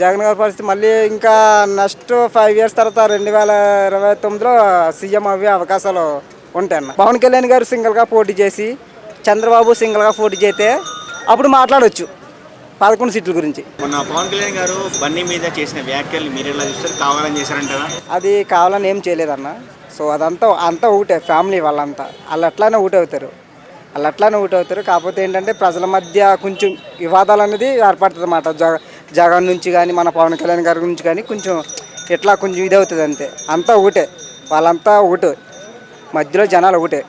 జగన్ గారి పరిస్థితి మళ్ళీ ఇంకా నెక్స్ట్ ఫైవ్ ఇయర్స్ తర్వాత రెండు వేల ఇరవై తొమ్మిదిలో సీఎం అవ్వే అవకాశాలు ఉంటాయన్న. పవన్ కళ్యాణ్ గారు సింగిల్గా పోటీ చేసి చంద్రబాబు సింగిల్గా పోటీ చేస్తే అప్పుడు మాట్లాడవచ్చు పదకొండు సీట్ల గురించి. మొన్న పవన్ కళ్యాణ్ గారు బన్నీ మీద చేసిన వ్యాఖ్యలు మీరు ఎలా చూస్తారు? కావాలని చేశారంటారా అది కావాలని ఏం చేయలేదన్న. సో అదంతా అంతా ఒకటే ఫ్యామిలీ వాళ్ళంతా. వాళ్ళు అట్లానే ఒకటే అవుతారు. వాళ్ళు అట్లానే ఒకటే అవుతారు. కాకపోతే ఏంటంటే ప్రజల మధ్య కొంచెం వివాదాలు అనేది ఏర్పడుతుంది అన్నమాట. జగన్ నుంచి కానీ మన పవన్ కళ్యాణ్ గారి గురించి కానీ కొంచెం ఇట్లా కొంచెం ఇది అవుతుంది అంతే. అంతా ఒకటే వాళ్ళంతా ఒకటే మధ్యలో జనాలు ఒకటే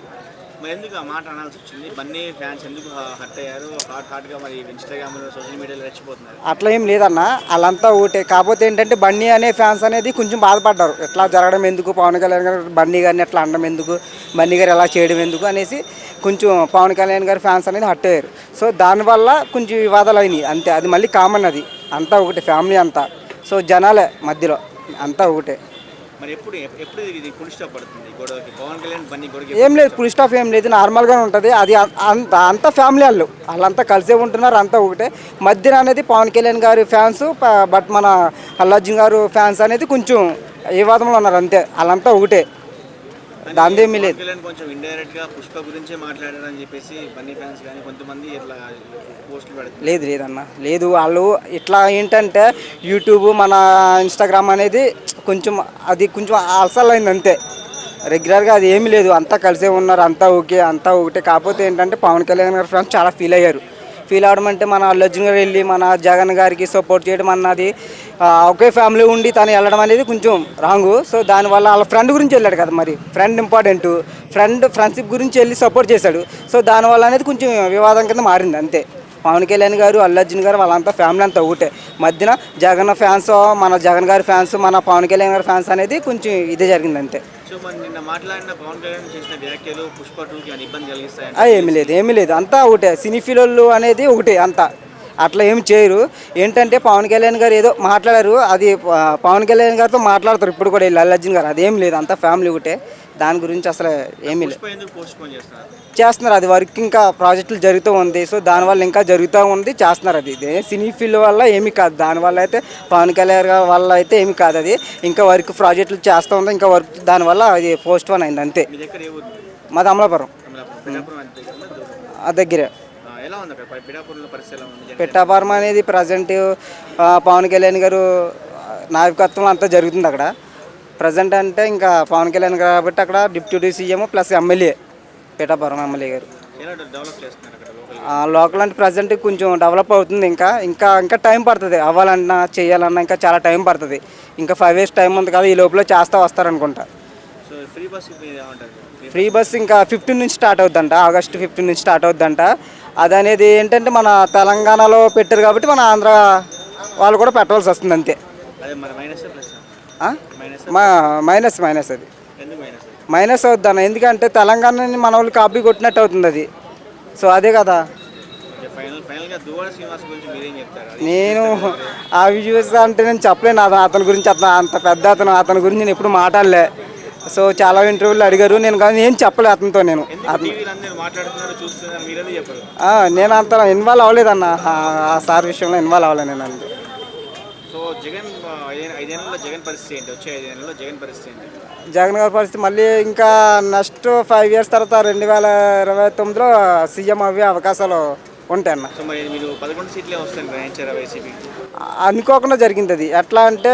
మరి ఎందుకు ఆ మాట అనాల్సి వచ్చింది? బన్నీ ఫ్యాన్స్ ఎందుకు హర్ట్ అయ్యారు? హాట్ హాట్గా మరి ఇన్స్టాగ్రామ్లో సోషల్ మీడియాలో రెచ్చిపోతున్నారు. అట్లా ఏం లేదన్న వాళ్ళంతా ఒకటే కాకపోతే ఏంటంటే బన్నీ అనే ఫ్యాన్స్ అనేది కొంచెం బాధపడ్డారు. ఎట్లా జరగడం ఎందుకు? పవన్ కళ్యాణ్ గారు బన్నీ గారిని ఎట్లా అనడం ఎందుకు? బన్నీ గారు ఎలా చేయడం ఎందుకు? అనేసి కొంచెం పవన్ కళ్యాణ్ గారి ఫ్యాన్స్ అనేది హట్ అయ్యారు. సో దానివల్ల కొంచెం వివాదాలు అయినాయి. అంతే అది మళ్ళీ కామన్ అది. అంతా ఒకటి ఫ్యామిలీ అంతా. సో జనాలే మధ్యలో. అంతా ఒకటే. మరి ఎప్పుడు ఎప్పుడు ఇది ఫుల్ స్టాప్ పడుతుంది? ఈ గొడవకి? పవన్ కళ్యాణ్ బన్నీ గొడవకి ఏం లేదు ఫుల్ స్టాఫ్ ఏం లేదు నార్మల్గానే ఉంటుంది. అది అంత అంత ఫ్యామిలీ వాళ్ళు. వాళ్ళంతా కలిసే ఉంటున్నారు అంతా ఒకటే. మధ్యన అనేది పవన్ కళ్యాణ్ గారి ఫ్యాన్స్ బట్ మన అల్లార్జున్ గారు ఫ్యాన్స్ అనేది కొంచెం వివాదంలో ఉన్నారు అంతే. వాళ్ళంతా ఒకటే. దాందేమీ లేదు. పవన్ కళ్యాణ్ కొంచెం ఇండైరెక్ట్గా పుష్ప గురించే మాట్లాడారని చెప్పేసి బన్నీ ఫ్యాన్స్ కానీ కొంతమంది ఇట్లా పోస్టులు పెడుతున్నారు. లేదు లేదన్న. లేదు వాళ్ళు ఇట్లా ఏంటంటే యూట్యూబ్ మన ఇన్స్టాగ్రామ్ అనేది కొంచెం అది కొంచెం అలసలైంది అంతే రెగ్యులర్గా అది ఏమీ లేదు. అంతా కలిసే ఉన్నారు. అంతా ఓకే అంతా ఒకటే. కాకపోతే ఏంటంటే పవన్ కళ్యాణ్ గారి ఫ్రెండ్స్ చాలా ఫీల్ అయ్యారు. ఫీల్ అవడం అంటే మన అల్లు అర్జున్ గారు వెళ్ళి మన జగన్ గారికి సపోర్ట్ చేయడం అన్నది ఒకే ఫ్యామిలీ ఉండి తను వెళ్ళడం అనేది కొంచెం రాంగు. సో దానివల్ల వాళ్ళ ఫ్రెండ్ గురించి వెళ్ళాడు కదా మరి. Friend important. ఫ్రెండ్ ఫ్రెండ్షిప్ గురించి వెళ్ళి సపోర్ట్ చేశాడు. సో దానివల్ల అనేది కొంచెం వివాదం కింద మారింది అంతే. పవన్ కళ్యాణ్ గారు అర్జున్ గారు వాళ్ళంతా ఫ్యామిలీ అంతా ఒకటే. మధ్యన జగన్ ఫ్యాన్స్ మన జగన్ గారి ఫ్యాన్స్ మన పవన్ కళ్యాణ్ గారి ఫ్యాన్స్ అనేది కొంచెం ఇదే జరిగింది అంతే. ఏమీ లేదు ఏమీ లేదు. అంతా ఒకటే. సినీ ఫీలోళ్ళు అనేది ఒకటే అంతా. అట్లా ఏం చేయరు. ఏంటంటే పవన్ కళ్యాణ్ గారు ఏదో మాట్లాడారు. అది పవన్ కళ్యాణ్ గారితో మాట్లాడతారు. ఇప్పుడు కూడా వీళ్ళు అల్లు అర్జున్ గారు. అదేం లేదు. అంతా ఫ్యామిలీ ఒకటే. దాని గురించి అసలు ఏమీ లేదు. చేస్తున్నారు. అది వర్క్ ఇంకా ప్రాజెక్టులు జరుగుతూ ఉంది. సో దానివల్ల ఇంకా జరుగుతూ ఉంది. చేస్తున్నారు అది. ఇదే సినీ ఫీల్డ్ వల్ల ఏమీ కాదు. దానివల్ల అయితే పవన్ కళ్యాణ్ గారి వల్ల అయితే ఏమీ కాదు అది. ఇంకా వర్క్ ప్రాజెక్టులు చేస్తూ ఉంది. ఇంకా వర్క్ దానివల్ల అది పోస్ట్ పోన్ అయింది. అంతే. మాది అమలాపురం. దగ్గర. ఎలా ఉంది అక్కడ పిఠాపురంలో పరిస్థితి ఎలా ఉంది? పిట్టాపురం అనేది ప్రజెంట్ పవన్ కళ్యాణ్ గారు నాయకత్వం అంతా జరుగుతుంది అక్కడ. ప్రజెంట్ అంటే ఇంకా పవన్ కళ్యాణ్ గారు కాబట్టి అక్కడ deputy CM plus MLA Pithapuram MLA గారు. లోకల్ అంటే ప్రజెంట్ కొంచెం డెవలప్ అవుతుంది ఇంకా. ఇంకా ఇంకా టైం పడుతుంది. అవ్వాలన్నా చేయాలన్నా ఇంకా చాలా టైం పడుతుంది. ఇంకా ఫైవ్ ఇయర్స్ టైం ఉంది కదా ఈ లోపల చేస్తా వస్తారనుకుంటా. ఫ్రీ బస్ ఫ్రీ ఇంకా ఫిఫ్టీన్ నుంచి స్టార్ట్ అవుద్దంట. ఆగస్ట్ ఫిఫ్టీన్ నుంచి స్టార్ట్ అవుద్దంట. అది అనేది ఏంటంటే మన తెలంగాణలో పెట్టారు కాబట్టి మన ఆంధ్ర వాళ్ళు కూడా పెట్టవలసి వస్తుంది అంతే. మైనస్? మైనస్ మా మైనస్ మైనస్ అది. మైనస్ మైనస్ అవుద్దన్న ఎందుకంటే తెలంగాణని మన వాళ్ళు కాపీ కొట్టినట్టు అవుతుంది అది. సో అదే కదా. నేను ఆ విజువల్స్ అంటే నేను చెప్పలేను. అతను అతని గురించి అతను అంత పెద్ద అతను అతని గురించి నేను ఎప్పుడు మాట్లాడలే. సో చాలా ఇంటర్వ్యూలు అడిగారు. నేను కానీ ఏం చెప్పలే అతనితో నేను. నేను అంత ఇన్వాల్వ్ అవ్వలేదన్న. ఆ ఆ సార్ విషయంలో ఇన్వాల్వ్ అవ్వలేదు నేను అంతే. జగన్ గారి పరిస్థితి మళ్ళీ ఇంకా నెక్స్ట్ ఫైవ్ ఇయర్స్ తర్వాత రెండు వేల ఇరవై తొమ్మిదిలో సీఎం అవ్వే అవకాశాలు ఉంటాయి అన్న. అనుకోకుండా జరిగింది అది. ఎట్లా అంటే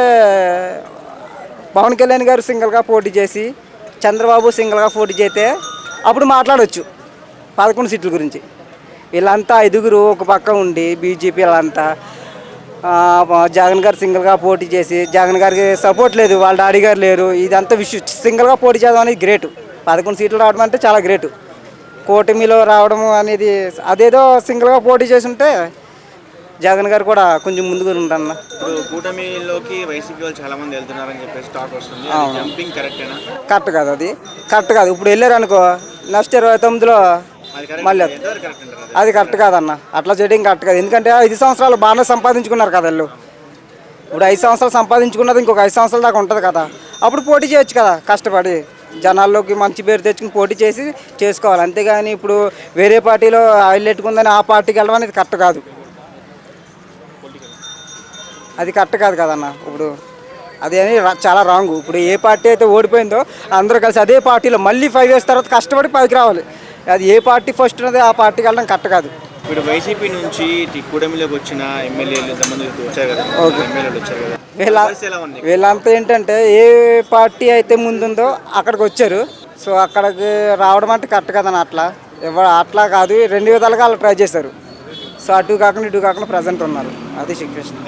పవన్ కళ్యాణ్ గారు సింగిల్గా పోటీ చేసి చంద్రబాబు సింగిల్గా పోటీ చేస్తే అప్పుడు మాట్లాడవచ్చు పదకొండు సీట్ల గురించి. వీళ్ళంతా ఐదుగురు ఒక పక్క ఉండి బీజేపీ వాళ్ళంతా జగన్ గారు సింగిల్గా పోటీ చేసి జగన్ గారికి సపోర్ట్ లేదు వాళ్ళ డాడీ గారు లేరు ఇదంతా విషయం. సింగిల్గా పోటీ చేయడం అనేది గ్రేట్ పదకొండు సీట్లు రావడం అంటే చాలా గ్రేటు కూటమిలో రావడం అనేది అదేదో సింగిల్గా పోటీ చేసి ఉంటే జగన్ గారు కూడా కొంచెం ముందుకు ఉంటారన్న ఇప్పుడు కూటమిలోకి వైసీపీ వాళ్ళు చాలా మంది వెళ్తున్నారని చెప్పేసి టాక్ వస్తుంది. జంపింగ్ కరెక్టేనా కరెక్ట్ కాదు అది. కరెక్ట్ కాదు. ఇప్పుడు వెళ్ళారు అనుకో నెక్స్ట్ ఇరవై తొమ్మిదిలో మళ్ళీ అది. కరెక్ట్ కాదన్న. అట్లా చేయడం కరెక్ట్ కాదు. ఎందుకంటే ఐదు సంవత్సరాలు బాగానే సంపాదించుకున్నారు కదా వీళ్ళు. ఇప్పుడు ఐదు సంవత్సరాలు సంపాదించుకున్నది ఇంకొక ఐదు సంవత్సరాల దాకా ఉంటుంది కదా. అప్పుడు పోటీ చేయొచ్చు కదా కష్టపడి. జనాల్లోకి మంచి పేరు తెచ్చుకుని పోటీ చేసి చేసుకోవాలి. అంతేగాని ఇప్పుడు వేరే పార్టీలో ఆయిల్ పెట్టుకుందని ఆ పార్టీకి వెళ్ళడం అనేది కరెక్ట్ కాదు. అది కరెక్ట్ కాదు కదన్న. ఇప్పుడు అది చాలా రాంగ్. ఇప్పుడు ఏ పార్టీ అయితే ఓడిపోయిందో అందరూ కలిసి అదే పార్టీలో మళ్ళీ ఫైవ్ ఇయర్స్ తర్వాత కష్టపడి పైకి రావాలి. అది ఏ పార్టీ ఫస్ట్ ఉన్నదో ఆ పార్టీకి వెళ్ళడం కరెక్ట్ కాదు. ఇప్పుడు వైసీపీ నుంచి ఈ కూటమిలోకి వచ్చిన ఎమ్మెల్యేలు ఇంతమంది వచ్చారు కదా. ఎమ్మెల్యేలు వచ్చారు కదా. వీళ్ళ పరిస్థితి ఎలా ఉంది? వీళ్ళంతా ఏంటంటే ఏ పార్టీ అయితే ముందుందో అక్కడికి వచ్చారు. సో అక్కడికి రావడం అంటే కరెక్ట్ కదన్న అట్లా. ఎవరు అట్లా కాదు రెండు విధాలుగా వాళ్ళు ట్రై చేశారు. సో అటు కాకుండా ఇటు కాకుండా ప్రజెంట్ ఉన్నారు. అది సిచ్యువేషన్